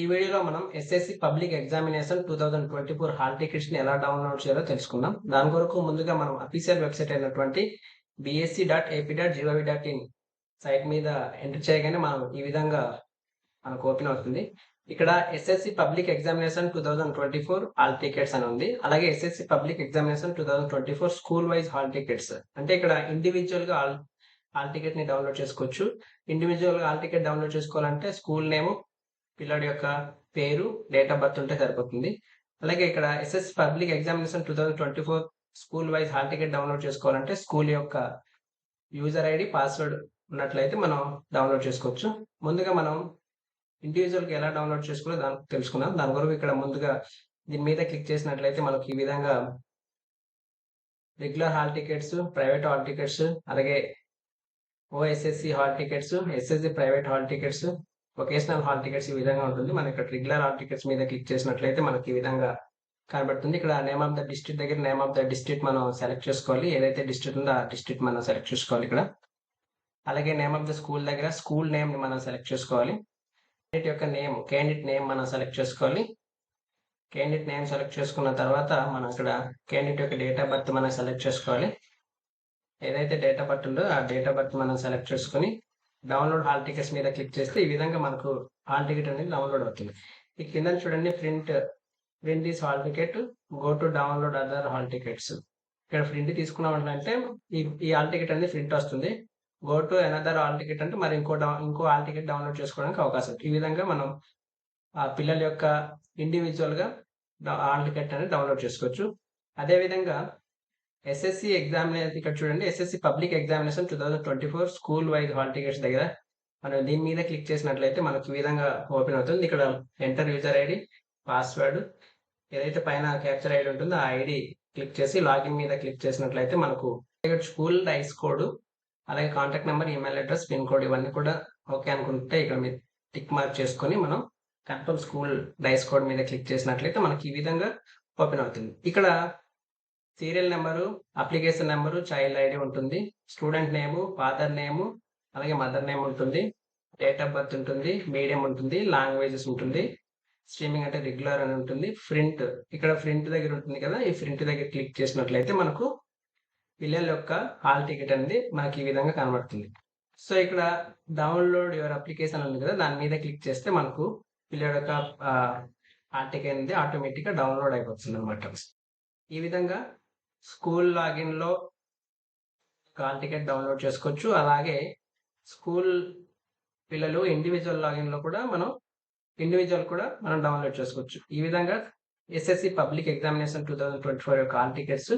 ఈ వీడియోలో మనం SSC public examination two thousand twenty four hall టికెట్స్ని ఎలా డౌన్లోడ్ చేయాలో తెలుసుకుందాం. దాని కొరకు ముందుగా మనం అఫీషియల్ వెబ్సైట్ అయినటువంటి BSC dot AP dot GOV dot in site మీద ఎంటర్ చేయగానే మనం ఈ విధంగా మనకు ఓపెన్ అవుతుంది. ఇక్కడ SSC public examination two thousand twenty four hall tickets అని ఉంది. అలాగే SSC public examination two thousand twenty four school wise hall tickets అంటే ఇక్కడ ఇండివిజువల్గా హాల్ హాల్ టికెట్ని డౌన్లోడ్ చేసుకోవచ్చు. ఇండివిజువల్గా హాల్ టికెట్ డౌన్లోడ్ చేసుకోవాలంటే స్కూల్ నేమ్ పిల్లడి యొక్క పేరు డేట్ ఆఫ్ బర్త్ ఉంటే సరిపోతుంది. అలాగే ఇక్కడ SS public examination two thousand twenty four school wise hall ticket download చేసుకోవాలంటే స్కూల్ యొక్క యూజర్ ఐడి పాస్వర్డ్ ఉన్నట్లయితే మనం డౌన్లోడ్ చేసుకోవచ్చు. ముందుగా మనం ఇండివిజువల్కి ఎలా డౌన్లోడ్ చేసుకోవాలో దాని తెలుసుకుందాం. దాని కొరకు ఇక్కడ ముందుగా దీని మీద క్లిక్ చేసినట్లయితే మనకి ఈ విధంగా regular hall tickets private hall tickets అలాగే OSSC hall tickets SSC private hall tickets vocational hall tickets ఈ విధంగా ఉంటుంది. మనకి ఇక్కడ రెగ్యులర్ హాల్ టికెట్స్ మీద క్లిక్ చేసినట్లయితే మనకి ఈ విధంగా కనబడుతుంది. ఇక్కడ నేమ్ ఆఫ్ ద డిస్ట్రిక్ట్ దగ్గర నేమ్ ఆఫ్ ద డిస్ట్రిక్ట్ మనం సెలెక్ట్ చేసుకోవాలి. ఏదైతే డిస్ట్రిక్ట్ ఉందో ఆ డిస్ట్రిక్ట్ మనం సెలెక్ట్ చేసుకోవాలి ఇక్కడ. అలాగే నేమ్ ఆఫ్ ద స్కూల్ దగ్గర స్కూల్ నేమ్ని మనం సెలెక్ట్ చేసుకోవాలి. క్యాండిడేట్ యొక్క నేమ్ క్యాండిడేట్ నేమ్ మనం సెలెక్ట్ చేసుకోవాలి. క్యాండిడేట్ నేమ్ సెలెక్ట్ చేసుకున్న తర్వాత మనం ఇక్కడ క్యాండిడేట్ యొక్క డేట్ ఆఫ్ బర్త్ మనం సెలెక్ట్ చేసుకోవాలి. ఏదైతే డేట్ ఆఫ్ బర్త్ ఉందో ఆ డేట్ ఆఫ్ బర్త్ మనం సెలెక్ట్ చేసుకుని డౌన్లోడ్ హాల్ టికెట్స్ మీద క్లిక్ చేస్తే ఈ విధంగా మనకు హాల్ టికెట్ అనేది డౌన్లోడ్ అవుతుంది. ఈ కింద చూడండి print print is hall ticket go to download other hall tickets ఇక్కడ ప్రింట్ తీసుకున్నామంటే ఈ ఈ హాల్ టికెట్ అనేది ప్రింట్ వస్తుంది. Go to another hall ticket అంటే మరి ఇంకో డౌన్ ఇంకో హాల్ టికెట్ డౌన్లోడ్ చేసుకోవడానికి అవకాశం ఈ విధంగా మనం ఆ పిల్లల యొక్క ఇండివిజువల్గా హాల్ టికెట్ అనేది డౌన్లోడ్ చేసుకోవచ్చు. అదే విధంగా ఎస్ఎస్సి ఎగ్జామినేషన్ ఇక్కడ చూడండి. SSC public examination two thousand twenty four school wise hall tickets దగ్గర మనం దీని మీద క్లిక్ చేసినట్లయితే మనకు విధంగా ఓపెన్ అవుతుంది. ఇక్కడ ఎంటర్ యూజర్ ఐడి పాస్వర్డ్ ఏదైతే పైన క్యాప్చర్ ఐడి ఉంటుందో ఆ ఐడి క్లిక్ చేసి లాగిన్ మీద క్లిక్ చేసినట్లయితే మనకు ఇక్కడ స్కూల్ డైస్ కోడ్ అలాగే contact number email address pin code ఇవన్నీ కూడా ఓకే అనుకుంటే ఇక్కడ మీరు టిక్ మార్క్ చేసుకొని మనం కన్ఫర్మ్ స్కూల్ డైస్ కోడ్ మీద క్లిక్ చేసినట్లయితే మనకి ఈ విధంగా ఓపెన్ అవుతుంది. ఇక్కడ serial number application number child ID ఉంటుంది. స్టూడెంట్ నేము ఫాదర్ నేము అలాగే మదర్ నేమ్ ఉంటుంది. డేట్ ఆఫ్ బర్త్ ఉంటుంది మీడియం ఉంటుంది లాంగ్వేజెస్ ఉంటుంది. స్ట్రీమింగ్ అంటే రెగ్యులర్ అని ఉంటుంది. ప్రింట్ ఇక్కడ ప్రింట్ దగ్గర ఉంటుంది కదా ఈ ప్రింట్ దగ్గర క్లిక్ చేసినట్లయితే మనకు పిల్లల యొక్క హాల్ టికెట్ అనేది మనకి ఈ విధంగా కనబడుతుంది. సో ఇక్కడ డౌన్లోడ్ యువర్ అప్లికేషన్ ఉంది కదా దాని మీద క్లిక్ చేస్తే మనకు పిల్లల యొక్క హాల్ టికెట్ అనేది ఆటోమేటిక్గా డౌన్లోడ్ అయిపోతుంది అనమాట ఈ విధంగా స్కూల్ లాగిన్లో కాంటికెట్ కాల్ టికెట్ డౌన్లోడ్ చేసుకోవచ్చు. అలాగే స్కూల్ పిల్లలు ఇండివిజువల్ లాగిన్లో కూడా మనం ఇండివిజువల్ కూడా మనం డౌన్లోడ్ చేసుకోవచ్చు. ఈ విధంగా SSC public examination two thousand twenty four యొక్క టికెట్స్